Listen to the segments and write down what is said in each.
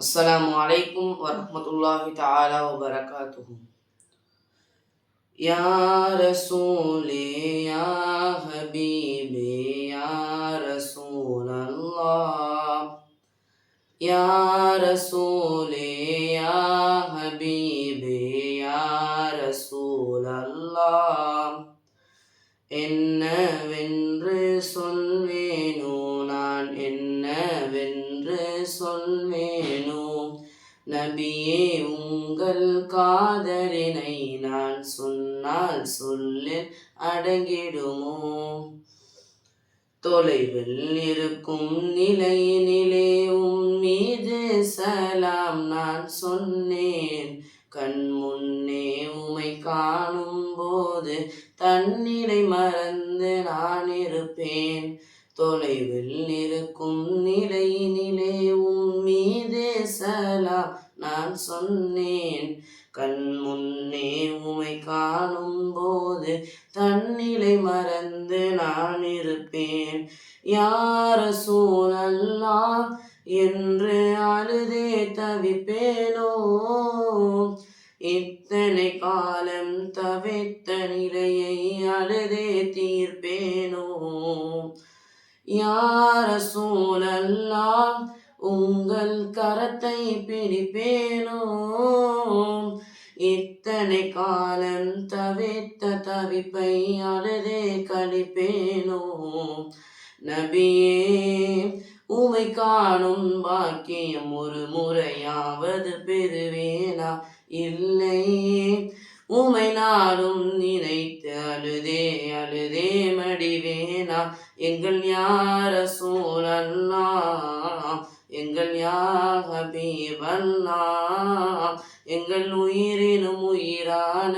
السلام عليكم ورحمة الله تعالى وبركاته يا رسولي يا حبيبي يا رسول الله يا رسولي يا حبيبي يا رسول الله என்னவென்று சொல்வேனோ நான் என்னவென்று சொல்வேனோ? நபியே உங்கள் காதலினை நான் சொன்னால் சொல்லில் அடங்கிடுமோ? தொலைவில் இருக்கும் நிலையினிலே உம் மீது சலாம் நான் சொன்னேன். கண் முன்னே உமை காணும் போது தன்னிலை மறந்து நான் இருப்பேன். தொலைவில் இருக்கும் நிலை நான் சொன்னேன். கண் முன்னே உமை காணும் போது தன்னிலை மறந்து நான் இருப்பேன். யார சூழல்லா என்று அழுதே தவிப்பேனோ? இத்தனை காலம் தவித்த நிலையை அழுதே தீர்ப்பேனோ? யார சூழல்லாம் உங்கள் கரத்தை பிடிப்பேனோ? இத்தனை காலம் தவித்த தவிப்பை அழுதே கழிப்பேனோ? நபியே உமை காணும் பாக்கியம் ஒரு முறையாவது பெறுவேனா? இல்லை உமை நாடும் நினைத்து அழுதே அழுதே மடிவேனா? எங்கள் யாரசும் பீவல்லா எங்கள் உயிரினும் உயிரான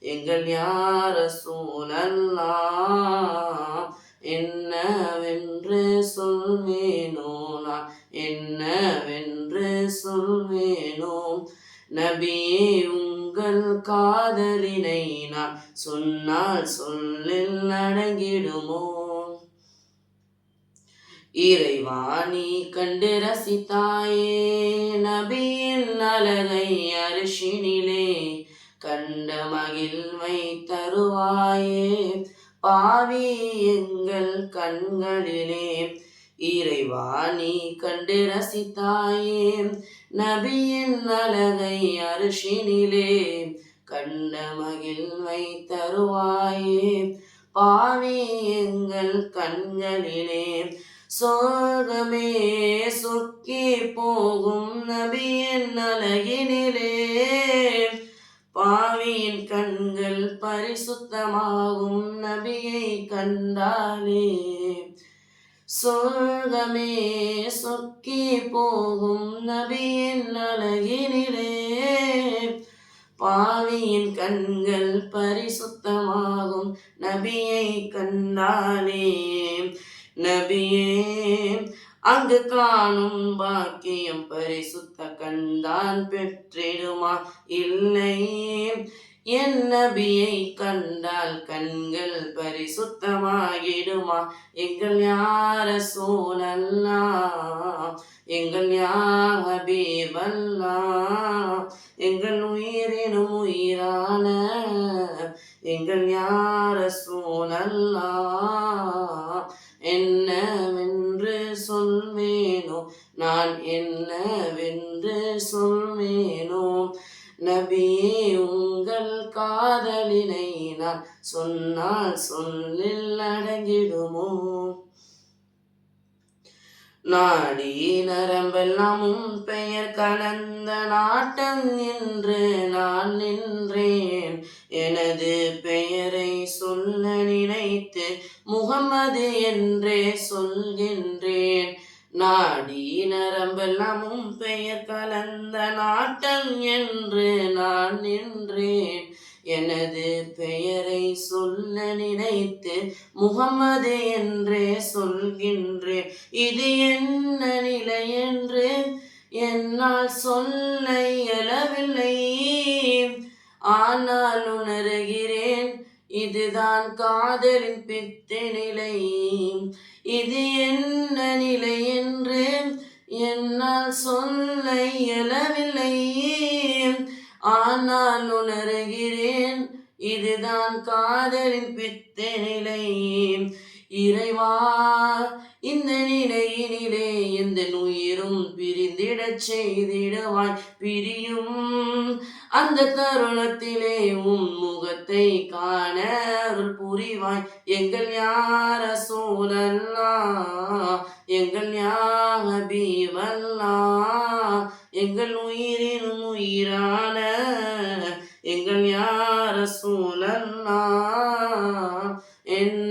எங்கள் யார சூழல்லா என்னவென்று சொல்வேனோ நான் என்னவென்று சொல்வேனோ? நபியே உங்கள் காதலினை நான் சொன்னால் சொல்லில் அடங்கிடுமோ? இறைவாணி கண்டு ரசித்தாயே நபியின் அழகை அரிசினிலே கண்ட மகிழ்வை தருவாயே. பாவி எங்கள் கண்களிலே இறைவாணி கண்டு ரசித்தாயே நபியின் அழகை அரிசினிலே கண்ட மகிழ்வை தருவாயே. பாவி எங்கள் கண்களிலே சோகமே சொக்கி போகும் நபியின் அழகினிலே பாவியின் கண்கள் பரிசுத்தமாகும் நபியை கண்டாலே சொர்க்கமே சொக்கி போகும் நபியின் அழகினிலே பாவியின் கண்கள் பரிசுத்தமாகும் நபியை கண்டாலே நபியே அங்கு காணும் பாக்கியம் பரிசுத்த கண்டான் பெற்றிடுமா? இல்லை. என் நபியை கண்டால் கண்கள் பரிசுத்தமாகிடுமா? எங்கள் யார சூழல்லா? எங்கள் யாபீபல்லா எங்கள் உயிரினும் உயிரான? எங்கள் யார சூழல்லா? என்னவென்று சொல்வேனோ? நான் என்னவென்று சொல்வேனோ? நபியே உங்கள் காதலினை நான் சொன்னால் சொல்லில் அடங்கிடுமோ? நாடி நரம்பெல்லாம் பெயர் கலந்த நாட்டம் என்று நான் நின்றேன். எனது பெயர் முகம்மது என்றே சொல்கின்றேன். நாடி நரம்பெல்லாமும் பெயர் கலந்த நாட்டம் என்று நான் நின்றேன். எனது பெயரை சொல்ல நினைத்து முகம்மது என்றே சொல்கின்றேன். இது என்ன நிலை என்று என்னால் சொல்ல இயலவில்லை. ஆனால் உணர்கிறேன். இதுதான் காதலின் பித்த நிலை. இது என்ன நிலை என்று என்னால் சொல்ல இயலவில்லை. ஆனால் உணர்கிறேன் இதுதான் காதலின் பித்த நிலை. இறைவா இந்த நிலையினிலே எந்த உயிரும் பிரிந்திடச் செய்திடவாய். பிரியும் அந்த தருணத்திலே உன் முகத்தை காண அருள் புரிவாய். எங்கள் யார சூழல்லா எங்கள் யாக பீவல்லா எங்கள் உயிரின் உயிரான எங்கள் யார சூழல்லா.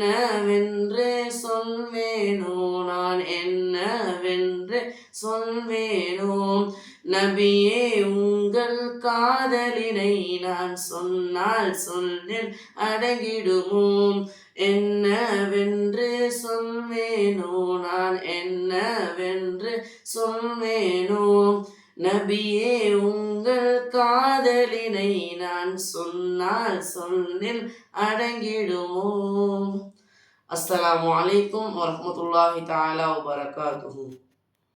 என்னவென்று சொல்வேனோ? நான் என்னவென்று சொல்வேனோ? நபியே உங்கள் காதலினை நான் சொன்னால் சொல்லில் அடங்கிடுமோ? என்னவென்று சொல்வேனோ? நான் என்னவென்று சொல்வேனோ? நபியே உங்கள் காதலினை நான் சொன்னால் சொல்லில் அடங்கிடுமோ? அஸ்லாம் வலைக்கும் வரமத்துல்லாஹி தாலா வபரகாத்துஹு.